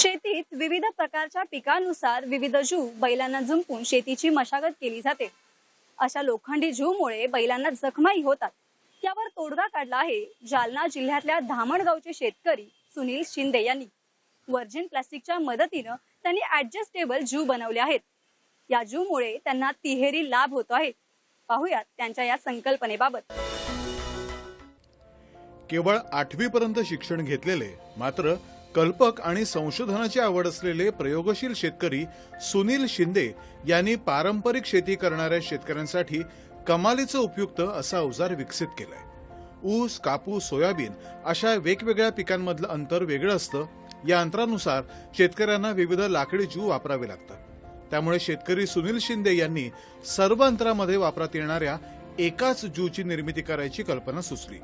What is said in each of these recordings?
शेतीत विविध प्रकारच्या पिकानुसार विविध जू बैलांना जुंपून शेतीची मशागत केली जाते. अशा लोखंडी जूमुळे बैलांना जखमाही होतात. त्यावर तोडगा काढला आहे जालना जिल्ह्यातल्या धामणगावचे शेतकरी सुनील शिंदे यांनी. वर्जिन प्लास्टिकच्या मदतीनं त्यांनी ऍडजस्टेबल जू बनवले आहेत. या जूमुळे त्यांना तिहेरी लाभ होतो आहे. पाहूयात त्यांच्या या संकल्पनेबाबत. केवळ आठवीपर्यंत शिक्षण घेतलेले मात्र कल्पक आणि संशोधनाची आवड असलेले प्रयोगशील शेतकरी सुनील शिंदे यांनी पारंपरिक शेती करणाऱ्या शेतकऱ्यांसाठी कमालीचं उपयुक्त असा अवजार विकसित केलाय. ऊस कापूस सोयाबीन अशा वेगवेगळ्या पिकांमधलं अंतर वेगळं असतं. या अंतरानुसार शेतकऱ्यांना विविध लाकडी जीव वापरावे लागतात. त्यामुळे शेतकरी सुनील शिंदे यांनी सर्व अंतरामध्ये वापरात येणाऱ्या एकाच जूची निर्मिती करायची कल्पना सुचली.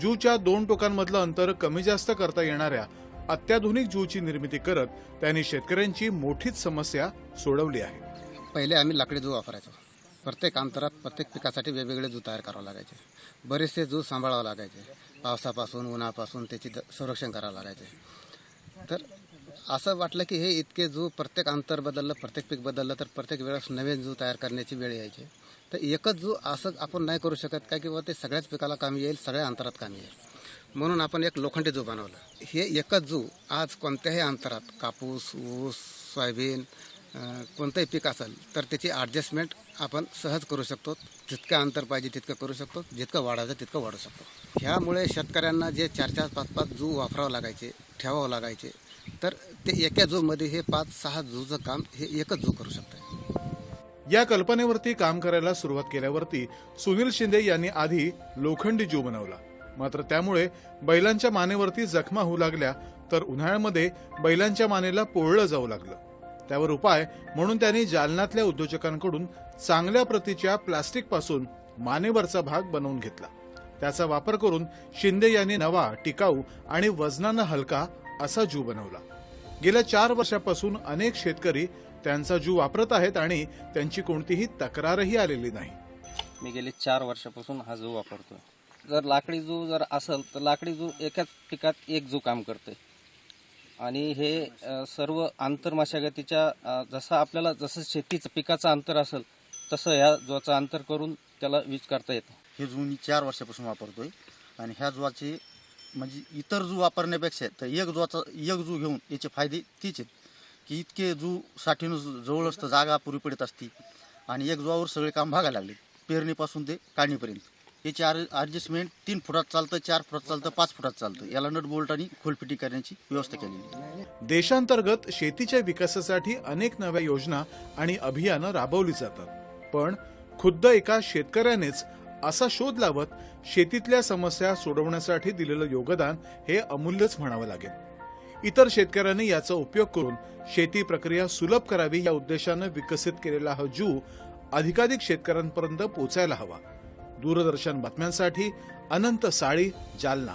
जूच्या दोन टोकांमधलं अंतर कमी जास्त करता येणाऱ्या अत्याधुनिक जूची निर्मिती करत त्यांनी शेतकऱ्यांची मोठीच समस्या सोडवली आहे. पहिले आम्ही लाकडी जू वापरायचो. प्रत्येक अंतरात प्रत्येक पिकासाठी वेगवेगळे जू तयार करावं लागायचे. बरेचसे जू सांभाळावं लागायचे. पावसापासून उन्हापासून त्याची द- संरक्षण करावं लागायचे. तर असं वाटलं की हे इतके जू प्रत्येक अंतर बदललं प्रत्येक पीक बदललं तर प्रत्येक वेळेस नवीन जू तयार करण्याची वेळ यायची. तर एकच जू असं आपण नाही करू शकत काय किंवा ते सगळ्याच पिकाला कामी येईल सगळ्या अंतरात कामी येईल. म्हणून आपण एक लोखंडी जू बनवलं. हे एकच जू आज कोणत्याही अंतरात कापूस ऊस सोयाबीन कोणतंही पीक असेल तर त्याची ॲडजस्टमेंट आपण सहज करू शकतो. जितकं अंतर पाहिजे तितकं करू शकतो. जितकं वाढायचं तितकं वाढू शकतो. ह्यामुळे शेतकऱ्यांना जे चार चार पाच पाच जू वापरावं लागायचे ठेवावं लागायचे तर ते एका जूमध्ये हे पाच सहा जूचं काम हे एकच जू करू शकतं. या कल्पनेवरती काम करायला सुरुवात केल्यावरती सुनील शिंदे यांनी आधी लोखंडी जू बनवला. मात्र त्यामुळे बैलांच्या मानेवरती जखमा होऊ लागल्या तर उन्हाळ्यामध्ये बैलांच्या मानेला पोळलं जाऊ लागलं. त्यावर उपाय म्हणून त्यांनी जालन्यातल्या उद्योजकांकडून चांगल्या प्रतीच्या प्लास्टिकपासून मानेवरचा भाग बनवून घेतला. त्याचा वापर करून शिंदे यांनी नवा टिकाऊ आणि वजनानं हलका असा जू बनवला. गेल्या चार वर्षापासून अनेक शेतकरी त्यांचा जू वापरत आहेत आणि त्यांची कोणतीही तक्रारही आलेली नाही. मी गेले चार वर्षापासून हा जू वापरतोय. जर लाकडी जू जर असेल तर लाकडी जू एकाच पिकात एक जू काम करते आणि हे सर्व आंतर मशागतीच्या जसं आपल्याला जसं शेतीचं पिकाचं अंतर असेल तसं ह्या जुवाचं अंतर करून त्याला यूज करता येतं. हे जू मी चार वर्षापासून वापरतोय. आणि ह्या जुवाचे म्हणजे इतर जू वापरण्यापेक्षा तर एक जुवाचा एक जू घेऊन याचे फायदे तीच आहेत. की इतके जू साठीनं जवळ असतं जागा पुरी पडत असती. आणि एक जुवावर सगळे काम भागायला लागले. पेरणीपासून ते काढणीपर्यंत. याची आर ॲडजस्टमेंट तीन फुटात चालतं चार फुटात चालतं पाच फुटात चालतं. याला नट बोल्ट आणि खोलफिटी करण्याची व्यवस्था केलेली देशांतर्गत शेतीच्या विकासासाठी अनेक नव्या योजना आणि अभियानं राबवली जातात. पण खुद्द एका शेतकऱ्यानेच असा शोध लावत शेतीतल्या समस्या सोडवण्यासाठी दिलेलं योगदान हे अमूल्यच म्हणावं लागेल. इतर शेतकऱ्यांनी याचा उपयोग करून शेती प्रक्रिया सुलभ करावी या उद्देशानं विकसित केलेला हा जू अधिकाधिक शेतकऱ्यांपर्यंत पोचायला हवा. दूरदर्शन बातम्यांसाठी अनंत साळी जालना.